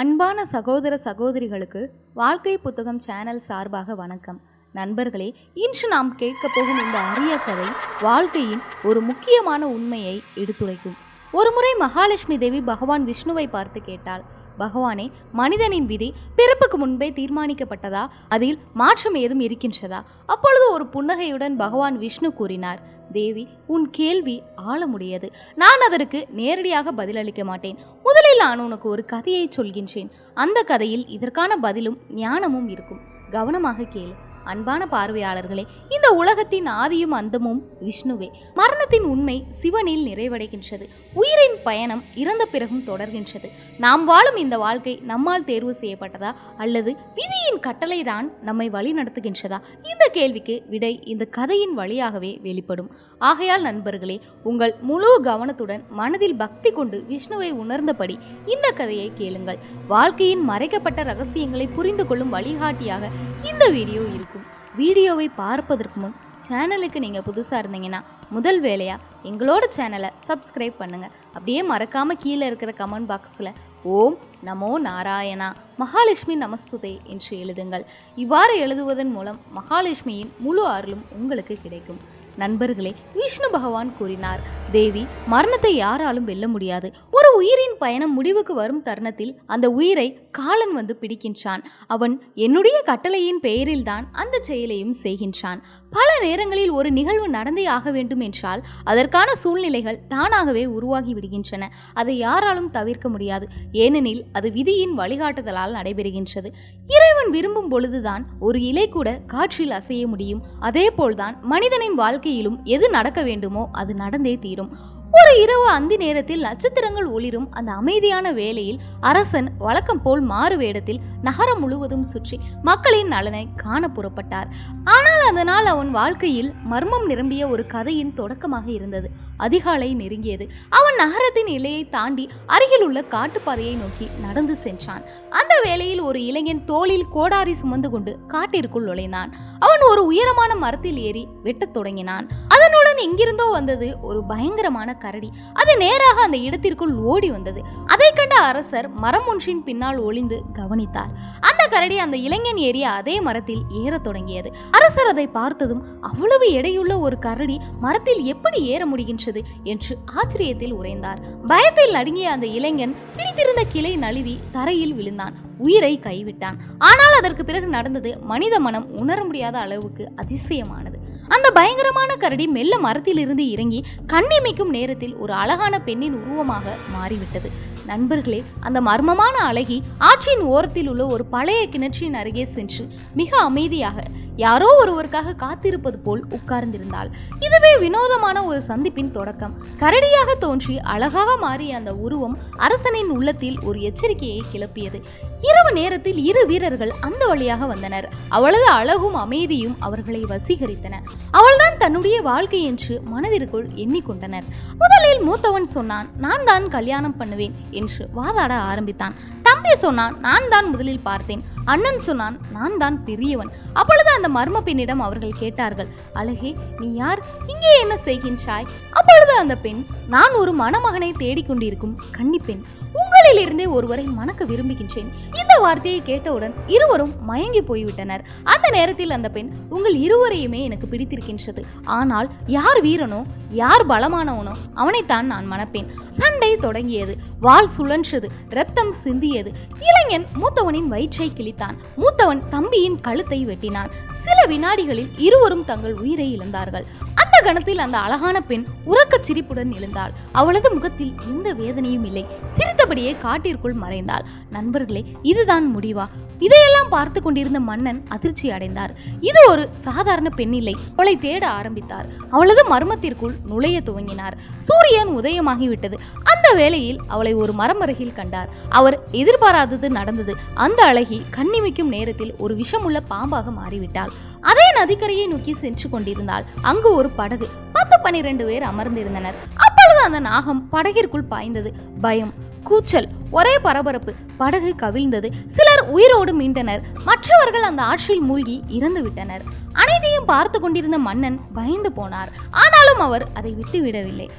அன்பான சகோதர சகோதரிகளுக்கு வாழ்க்கை புத்தகம் சேனல் சார்பாக வணக்கம். நண்பர்களே இன்று நாம் கேட்கப் போகும் இந்த அரிய கதை வாழ்க்கையின் ஒரு முக்கியமான உண்மையை எடுத்துரைக்கும். ஒருமுறை மகாலட்சுமி தேவி பகவான் விஷ்ணுவை பார்த்து கேட்டாள் பகவானே மனிதனின் விதி பிறப்புக்கு முன்பே தீர்மானிக்கப்பட்டதா? அதில் மாற்றம் ஏதும் இருக்கின்றதா? அப்பொழுது ஒரு புன்னகையுடன் பகவான் விஷ்ணு கூறினார் தேவி உன் கேள்வி ஆழமுடையது. நான் அதற்கு நேரடியாக பதிலளிக்க மாட்டேன். முதலில் நான் உனக்கு ஒரு கதையை சொல்கின்றேன். அந்த கதையில் இதற்கான பதிலும் ஞானமும் இருக்கும். கவனமாக கேளு. அன்பான பார்வையாளர்களே இந்த உலகத்தின் ஆதியும் அந்தமும் விஷ்ணுவே. மரணத்தின் உண்மை சிவனில் நிறைவடைகின்றது. உயிரின் பயணம் இறந்த பிறகும் தொடர்கின்றது. நாம் வாழும் இந்த வாழ்க்கை நம்மால் தேர்வு செய்யப்பட்டதா அல்லது விதியின் கட்டளைதான் நம்மை வழி நடத்துகின்றதா இந்த கேள்விக்கு விடை இந்த கதையின் வழியாகவே வெளிப்படும். ஆகையால் நண்பர்களே உங்கள் முழு கவனத்துடன் மனதில் பக்தி கொண்டு விஷ்ணுவை உணர்ந்தபடி இந்த கதையை கேளுங்கள். வாழ்க்கையின் மறைக்கப்பட்ட ரகசியங்களை புரிந்து கொள்ளும் வழிகாட்டியாக இந்த வீடியோ இருக்கும். வீடியோவை பார்ப்பதற்கு முன் சேனலுக்கு நீங்கள் புதுசாக இருந்தீங்கன்னா முதல் வேலையாக எங்களோட சேனலை சப்ஸ்கிரைப் பண்ணுங்கள் அப்படியே மறக்காமல் கீழே இருக்கிற கமெண்ட் பாக்ஸில் ஓம் நமோ நாராயணா. மகாலட்சுமி நமஸ்துதே என்று எழுதுங்கள். இவ்வாறு எழுதுவதன் மூலம் மகாலட்சுமியின் முழு அருளும் உங்களுக்கு கிடைக்கும். நண்பர்களே விஷ்ணு பகவான் கூறினார் தேவி மரணத்தை யாராலும் வெல்ல முடியாது. ஒரு உயிரின் பயணம் முடிவுக்கு வரும் தருணத்தில் அந்த உயிரை காலன் வந்து பிடிக்கின்றான். அவன் என்னுடைய கட்டளையின் பெயரில்தான் அந்த செயலையும் செய்கின்றான். பல நேரங்களில் ஒரு நிகழ்வு நடந்தே ஆக வேண்டும் என்றால் அதற்கான சூழ்நிலைகள் தானாகவே உருவாகி விடுகின்றன. அதை யாராலும் தவிர்க்க முடியாது. ஏனெனில் அது விதியின் வழிகாட்டுதலால் நடைபெறுகின்றது. இறைவன் விரும்பும் பொழுதுதான் ஒரு இலை கூட காற்றில் அசைய முடியும். அதே போல்தான் மனிதனின் வாழ்க்கையிலும் எது நடக்க வேண்டுமோ அது நடந்தே தீரும். ஒரு இரவு அந்தி நேரத்தில் நட்சத்திரங்கள் ஒளிரும். அந்த அமைதியான வேளையில் அரசன் வழக்கம் போல் மாறு வேடத்தில் நகரம் முழுவதும் சுற்றி மக்களின் நலனை காண புறப்பட்டார். ஆனால் அந்த நாள் அவன் வாழ்க்கையில் மர்மம் நிரம்பிய ஒரு கதையின் தொடக்கமாக இருந்தது. அதிகாலை நெருங்கியது. அவன் நகரத்தின் எல்லையை தாண்டி அருகில் உள்ள காட்டுப்பாதையை நோக்கி நடந்து சென்றான். அந்த வேளையில் ஒரு இளைஞன் தோளில் கோடாரி சுமந்து கொண்டு காட்டிற்குள் நுழைந்தான். அவன் ஒரு உயரமான மரத்தில் ஏறி வெட்டத் தொடங்கினான். அதனுடன் எங்கிருந்தோ வந்தது ஒரு பயங்கரமான கரடி. அது நேராக அந்த இடத்திற்குள் ஓடி வந்தது. அதை கண்ட அரசர் மரம் ஒன்றின் பின்னால் ஒளிந்து கவனித்தார். அந்த கரடி அந்த இளைஞன் ஏறிய அதே மரத்தில் ஏறத் தொடங்கியது. அரசர் அதை பார்த்ததும் அவ்வளவு எடையுள்ள ஒரு கரடி மரத்தில் எப்படி ஏற முடிகின்றது? என்று ஆச்சரியத்தில் உறைந்தார். பயத்தில் நடுங்கிய அந்த இளைஞன் பிடித்திருந்த கிளை நழுவி தரையில் விழுந்தான். உயிரை கைவிட்டான். ஆனால் அதற்கு பிறகு நடந்தது மனித மனம் உணர முடியாத அளவுக்கு அதிசயமானது. அந்த பயங்கரமான கரடி மெல்ல மரத்திலிருந்து இறங்கி கண்ணிமைக்கும் நேரத்தில் ஒரு அழகான பெண்ணின் உருவமாக மாறிவிட்டது. நண்பர்களே அந்த மர்மமான அழகி ஆற்றின் ஓரத்தில் உள்ள ஒரு பழைய கிணற்றின் அருகே சென்று மிக அமைதியாக யாரோ ஒருவருக்காக காத்திருப்பது போல் உட்கார்ந்திருந்தாள். இதுவே வினோதமான ஒரு சந்திப்பின் தொடக்கம். கரடியாக தோன்றி அழகாக மாறிய அந்த உருவம் அரசனின் உள்ளத்தில் ஒரு எச்சரிக்கையை கிளப்பியது. இரவு நேரத்தில் இரு வீரர்கள் அந்த வழியாக வந்தனர். அவளது அழகும் அமைதியும் அவர்களை வசீகரித்தன. அவள்தான் தன்னுடைய வாழ்க்கை என்று மனதிற்குள் எண்ணிக்கொண்டனர். முதலில் மூத்தவன் சொன்னான் நான் தான் கல்யாணம் பண்ணுவேன் என்று வாதாட ஆரம்பித்தான். தம்பி சொன்னான் நான் தான் முதலில் பார்த்தேன். அண்ணன் சொன்னான் நான் தான் பெரியவன். அப்பொழுது அந்த மர்ம பெண்ணிடம் அவர்கள் கேட்டார்கள் அழகே நீ யார்? இங்கே என்ன செய்கின்றாய்? அப்பொழுது அந்த பெண் நான் ஒரு மணமகனை தேடிக்கொண்டிருக்கும் கன்னிப்பெண் உங்களிலிருந்தே ஒருவரை மணக்க விரும்புகின்றேன். இந்த வார்த்தையை கேட்டவுடன் இருவரும் மயங்கி போய்விட்டனர். அந்த நேரத்தில் அந்த பெண் உங்கள் இருவரையுமே எனக்கு பிடித்திருக்கின்றது. ஆனால் யார் வீரனோ யார் பலமானவனோ அவனைத்தான் நான் மணப்பேன். சண்டை தொடங்கியது. வாள் சுழன்றது ரத்தம் சிந்தியது. இளைஞன் மூத்தவனின் வயிற்றை கிழித்தான். மூத்தவன் தம்பியின் கழுத்தை வெட்டினான். சில வினாடிகளில் இருவரும் தங்கள் உயிரை இழந்தார்கள். அந்த கணத்தில் அந்த அழகான பெண் உறக்கச் சிரிப்புடன் எழுந்தாள். அவளது முகத்தில் எந்த வேதனையும் இல்லை. சிரித்தபடியே காட்டிற்குள் மறைந்தாள். நண்பர்களே இதுதான் முடிவா? இதையெல்லாம் பார்த்து கொண்டிருந்த மன்னன் அதிர்ச்சி அடைந்தார். இது ஒரு சாதாரண பெண் இல்லை. அவளை தேட ஆரம்பித்தார். அவளது மர்மத்திற்குள் நுழைய துவங்கினார். சூரியன் உதயமாகிவிட்டது. அந்த வேளையில் அவளை ஒரு மரமருகில் கண்டார். அவர் எதிர்பாராதது நடந்தது. அந்த அழகி கண்ணிமைக்கும் நேரத்தில் ஒரு விஷமுள்ள பாம்பாக மாறிவிட்டாள். அதே நதிக்கரையை நோக்கி சென்று கொண்டிருந்தால் அங்கு ஒரு படகு பத்து பன்னிரண்டு பேர் அமர்ந்திருந்தனர். அப்பொழுது அந்த நாகம் படகிற்குள் பாய்ந்தது. பயம் கூச்சல் ஒரே பரபரப்பு. படகு கவிழ்ந்தது. சிலர் உயிரோடு மீண்டனர். மற்றவர்கள் அந்த ஆற்றில் மூழ்கி இறந்து விட்டனர். அனைத்தையும் பார்த்து கொண்டிருந்த மன்னன் பயந்து போனார். ஆனாலும் அவர் அதை விட்டு விடவில்லை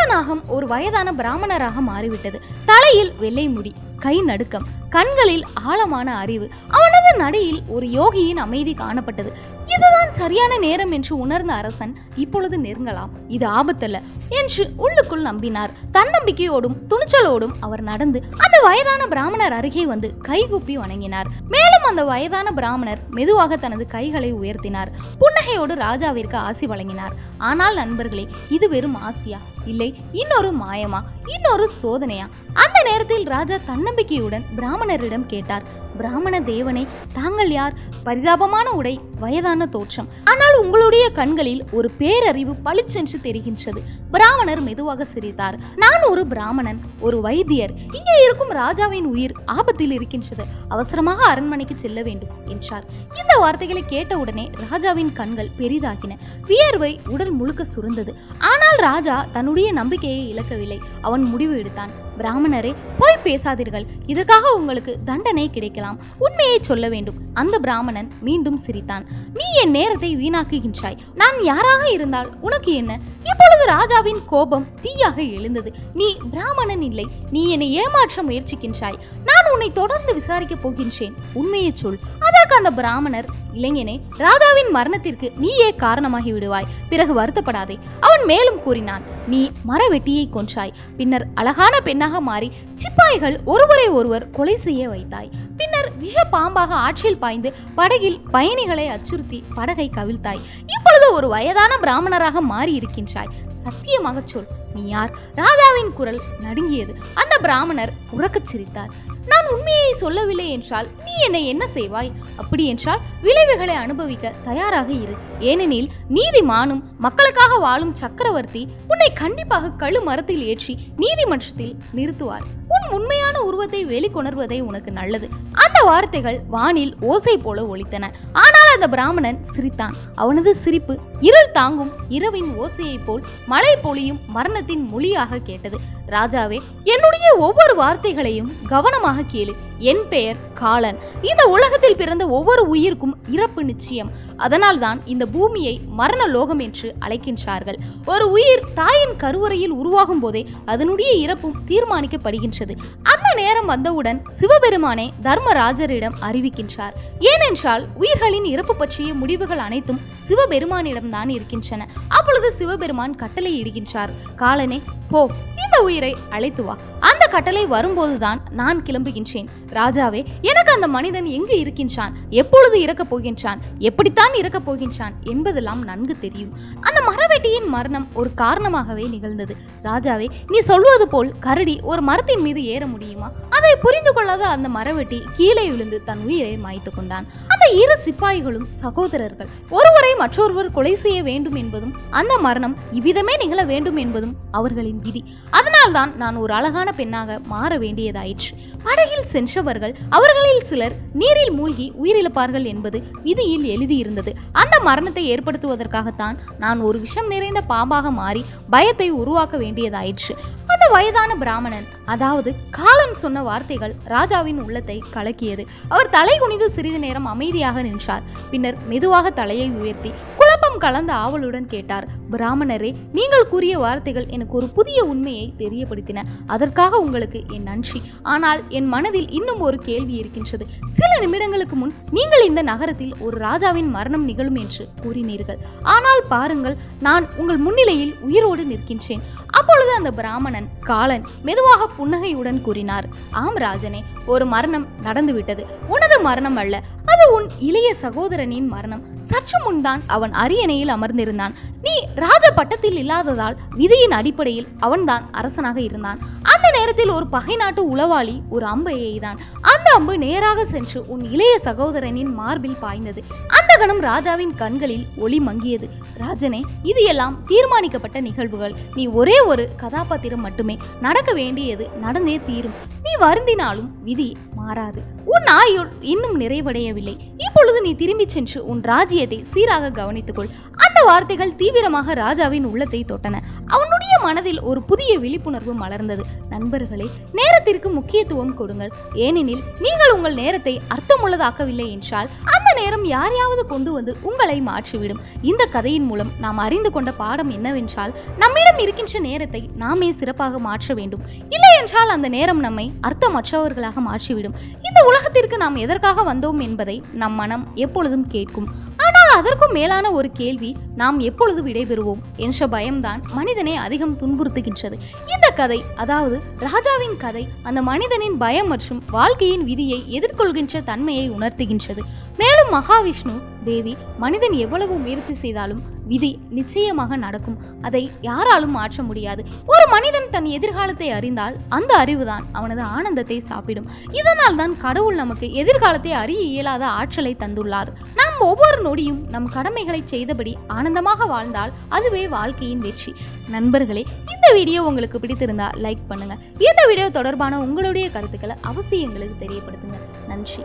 அந்த நாகம் ஒரு வயதான பிராமணராக மாறிவிட்டது. தலையில் வெள்ளை முடி கை நடுக்கம் கண்களில் ஆழமான அறிவு. அவனது நடையில் ஒரு யோகியின் அமைதி காணப்பட்டது. இதுதான் சரியான நேரம் என்று உணர்ந்த அரசன் இப்பொழுது நெருங்கலாம். இது ஆபத்தல்ல என்று உள்ளுக்குள் நம்பினார். தன்னம்பிக்கையோடும் துணிச்சலோடும் அவர் நடந்து அந்த வயதான பிராமணர் அருகே வந்து கைகூப்பி வணங்கினார். மேலும் அந்த வயதான பிராமணர் மெதுவாக தனது கைகளை உயர்த்தினார். புன்னகையோடு ராஜாவிற்கு ஆசி வழங்கினார். ஆனால் நண்பர்களே இது வெறும் ஆசியா. இல்லை இன்னொரு மாயமா இன்னொரு சோதனையா? அந்த நேரத்தில் ராஜா தன்னம்பிக்கையுடன் பிராமணரிடம் கேட்டார். பிராமண தேவனே தாங்கள் யார்? பரிதாபமான உடை வயதான தோற்றம். ஆனால் உங்களுடைய கண்களில் ஒரு பேரறிவு பளிச்சென்று தெரிகின்றது. பிராமணர் மெதுவாக சிரித்தார். நான் ஒரு பிராமணன் ஒரு வைத்தியர். இங்கே இருக்கும் ராஜாவின் உயிர் ஆபத்தில் இருக்கின்றது. அவசரமாக அரண்மனைக்கு செல்ல வேண்டும் என்றார். இந்த வார்த்தைகளை கேட்டவுடனே ராஜாவின் கண்கள் பெரிதாகின. வியர்வை உடல் முழுக்க சுருந்தது. ஆனால் ராஜா தன்னுடைய நம்பிக்கையை இழக்கவில்லை. அவன் முடிவு எடுத்தான். பிராமணரே போய் பேசாதீர்கள். இதற்காக உங்களுக்கு தண்டனை கிடைக்கலாம். உண்மையை சொல்ல வேண்டும். அந்த பிராமணன் மீண்டும் சிரித்தான். நீ என் நேரத்தை வீணாக்குகின்றாய். நான் யாராக இருந்தால் உனக்கு என்ன? இப்பொழுது ராஜாவின் கோபம் தீயாக எழுந்தது. நீ பிராமணன் இல்லை. நீ என்னை ஏமாற்ற முயற்சிக்கின்றாய். நான் உன்னை தொடர்ந்து விசாரிக்கப் போகின்றேன். உண்மையை சொல். அதற்கு அந்த பிராமணர் இளைஞனே ராதாவின் மரணத்திற்கு நீயே காரணமாகி விடுவாய். பிறகு வருத்தப்படாதே. அவன் மேலும் கூறினான் நீ மரவெட்டியை கொன்றாய். பின்னர் அழகான பெண்ணாக மாறி சிப்பாய்கள் ஒருவரை ஒருவர் கொலை செய்ய வைத்தாய். பின்னர் விஷ பாம்பாக ஆற்றில் பாய்ந்து படகில் பயணிகளை அச்சுறுத்தி படகை கவிழ்த்தாய். இப்பொழுது ஒரு வயதான பிராமணராக மாறி இருக்கின்றாய். சத்தியமாக சொல். நீ யார்? ராதாவின் குரல் நடுங்கியது. அந்த பிராமணர் உறக்கச் சிரித்தார். நான் உண்மையை சொல்லவில்லை என்றால் நீ என்னை என்ன செய்வாய்? அப்படி என்றால் விளைவுகளை அனுபவிக்க தயாராக இரு. ஏனெனில் நீதிமானும் மக்களுக்காக வாழும் சக்கரவர்த்தி உன்னை கண்டிப்பாக கழு மரத்தில் ஏற்றி நீதிமன்றத்தில் நிறுத்துவார். உன் உண்மையான உருவத்தை வெளிக்கொணர்வதே உனக்கு நல்லது. அந்த வார்த்தைகள் வானில் ஓசை போல ஒலித்தன. ஆனால் அந்த பிராமணன் சிரித்தான். அவனது சிரிப்பு இருள் தாங்கும் இரவின் ஓசையைப் போல் மழை பொழியும் மரணத்தின் மொழியாக கேட்டது. ராஜாவே என்னுடைய ஒவ்வொரு வார்த்தைகளையும் கவனமாக கேளு. என் பெயர் காலன். இந்த உலகத்தில் பிறந்த ஒவ்வொரு உயிருக்கும் இறப்பு நிச்சயம். அதனால்தான் இந்த பூமியை மரண லோகம் என்று அழைக்கின்றார்கள். ஒரு உயிர் தாயின் கருவறையில் உருவாகும் போதே அதனுடைய இறப்பும் தீர்மானிக்கப்படுகின்றது. அந்த நேரம் வந்தவுடன் சிவபெருமானே தர்மராஜரிடம் அறிவிக்கின்றார். ஏனென்றால் உயிர்களின் இறப்பு பற்றிய முடிவுகள் அனைத்தும் சிவபெருமானிடம் தான் இருக்கின்றன. அப்பொழுது சிவபெருமான் கட்டளை இடுகின்றார் காலனே போ. இந்த உயிரை அழைத்து வா. அந்த கட்டளை வரும்போதுதான் நான் கிளம்புகின்றேன். ராஜாவே எனக்கு அந்த மனிதன் எங்கு இருக்கின்றான்? எப்பொழுது இறக்கப் போகின்றான்? எப்படித்தான் இறக்கப் போகின்றான் என்பதெல்லாம் நன்கு தெரியும். அந்த மரவெட்டியின் மரணம் ஒரு காரணமாகவே நிகழ்ந்தது. ராஜாவே நீ சொல்வது போல் கரடி ஒரு மரத்தின் மீது ஏற முடியுமா? அதை புரிந்து கொள்ளாத அந்த மரவெட்டி கீழே விழுந்து தன் உயிரை மாய்த்து கொண்டான். அந்த இரு சிப்பாய்களும் சகோதரர்கள் ஒருவரை மற்றொருவர் கொலை செய்ய வேண்டும் என்பதும் அந்த மரணம் இவ்விதமே நிகழ வேண்டும் என்பதும் அவர்களின் விதி. அதனால்தான் நான் ஒரு அழகான பெண்ணாக மாற வேண்டியதாயிற்று. படகில் சென்றவர்கள் அவர்களில் சிலர் நீரில் மூழ்கி உயிரிழப்பார்கள் என்பது விதியில் எழுதியிருந்தது. அந்த மரணத்தை ஏற்படுத்துவதற்காகத்தான் நான் ஒரு விஷம் நிறைந்த பாம்பாக மாறி பயத்தை உருவாக்க வேண்டியதாயிற்று. அந்த வயதான பிராமணன் அதாவது காலன் சொன்ன வார்த்தைகள் ராஜாவின் உள்ளத்தை கலக்கியது. அவர் தலை குனிந்து சிறிது நேரம் அமைதியாக நின்றார். பின்னர் மெதுவாக தலையை உயர்த்தி குழப்பம் கலந்த ஆவலுடன் கேட்டார். பிராமணரே நீங்கள் கூறிய வார்த்தைகள் எனக்கு ஒரு புதிய உண்மையை தெரியப்படுத்தின. அதற்காக உங்களுக்கு என் நன்றி. ஆனால் என் மனதில் இன்னும் ஒரு கேள்வி இருக்கின்றது. சில நிமிடங்களுக்கு முன் நீங்கள் இந்த நகரத்தில் ஒரு ராஜாவின் மரணம் நிகழும் என்று கூறினீர்கள். ஆனால் பாருங்கள் நான் உங்கள் முன்னிலையில் உயிரோடு நிற்கின்றேன். அப்பொழுது அந்த பிராமணன் காலன் மெதுவாக புன்னகையுடன் கூறினார். ஆம் ராஜனே ஒரு மரணம் நடந்துவிட்டது. உனது மரணம் அல்ல. அது உன் இளைய சகோதரனின் மரணம். சற்று முன்தான் அவன் அரியணையில் அமர்ந்திருந்தான். நீ ராஜ பட்டத்தில் இல்லாததால் விதியின் அடிப்படையில் அவன்தான் அரசனாக இருந்தான். அந்த நேரத்தில் ஒரு பகை நாட்டு உளவாளி ஒரு அம்பை எய்தான். அந்த அம்பு நேராக சென்று உன் இளைய சகோதரனின் மார்பில் பாய்ந்தது. அந்த கணம் ராஜாவின் கண்களில் ஒளி மங்கியது. ராஜனே இது எல்லாம் தீர்மானிக்கப்பட்ட நிகழ்வுகள். நீ ஒரே ஒரு கதாபாத்திரம் மட்டுமே. நடக்க வேண்டியது நடந்தே தீரும். நீ வருந்தினாலும் விதி மாறாது. உன் ஆயுள் இன்னும் நிறைவடையவில்லை இப்பொழுது நீ திரும்பிச் சென்று உன் ராஜ்யத்தை சீராக கவனித்துக்கொள். வார்த்தைகள் தீவிரமாக ராஜாவின் உள்ளத்தை தொட்டன. அவனுடைய மனதில் ஒரு புதிய விழிப்புணர்வு மலர்ந்தது. நண்பர்களே நேரத்திற்கு முக்கியத்துவம் கொடுங்கள். ஏனெனில் நீங்கள் உங்கள் நேரத்தை அர்த்தமுள்ளதாக்கவில்லை என்றால் அந்த நேரம் யாரையாவது கொண்டு வந்து உங்களை மாற்றிவிடும். இந்த கதையின் மூலம் நாம் அறிந்து கொண்ட பாடம் என்னவென்றால் நம்மிடம் இருக்கின்ற நேரத்தை நாமே சிறப்பாக மாற்ற வேண்டும். இல்லை என்றால் அந்த நேரம் நம்மை அர்த்தமற்றவர்களாக மாற்றிவிடும். இந்த உலகத்திற்கு நாம் எதற்காக வந்தோம் என்பதை நம் மனம் எப்பொழுதும் கேட்கும். அதற்கும் மேலான ஒரு கேள்வி நாம் எப்பொழுது விடைபெறுவோம் என்ற பயம்தான் மனிதனை அதிகம் துன்புறுத்துகின்றது. இந்த கதை அதாவது ராஜாவின் கதை அந்த மனிதனின் பயம் மற்றும் வாழ்க்கையின் விதியை எதிர்கொள்கின்ற தன்மையை உணர்த்துகின்றது. மேலும் மகாவிஷ்ணு தேவி மனிதன் எவ்வளவு முயற்சி செய்தாலும் விதி நிச்சயமாக நடக்கும். அதை யாராலும் மாற்ற முடியாது. ஒரு மனிதன் தன் எதிர்காலத்தை அறிந்தால் அந்த அறிவுதான் அவனது ஆனந்தத்தை சாப்பிடும். இதனால் தான் கடவுள் நமக்கு எதிர்காலத்தை அறிய இயலாத ஆற்றலை தந்துள்ளார். நாம் ஒவ்வொரு நொடியும் நம் கடமைகளை செய்தபடி ஆனந்தமாக வாழ்ந்தால் அதுவே வாழ்க்கையின் வெற்றி. நண்பர்களே இந்த வீடியோ உங்களுக்கு பிடித்திருந்தா லைக் பண்ணுங்க. இந்த வீடியோ தொடர்பான உங்களுடைய கருத்துக்களை அவசியம் எங்களுக்கு தெரியப்படுத்துங்க. நன்றி.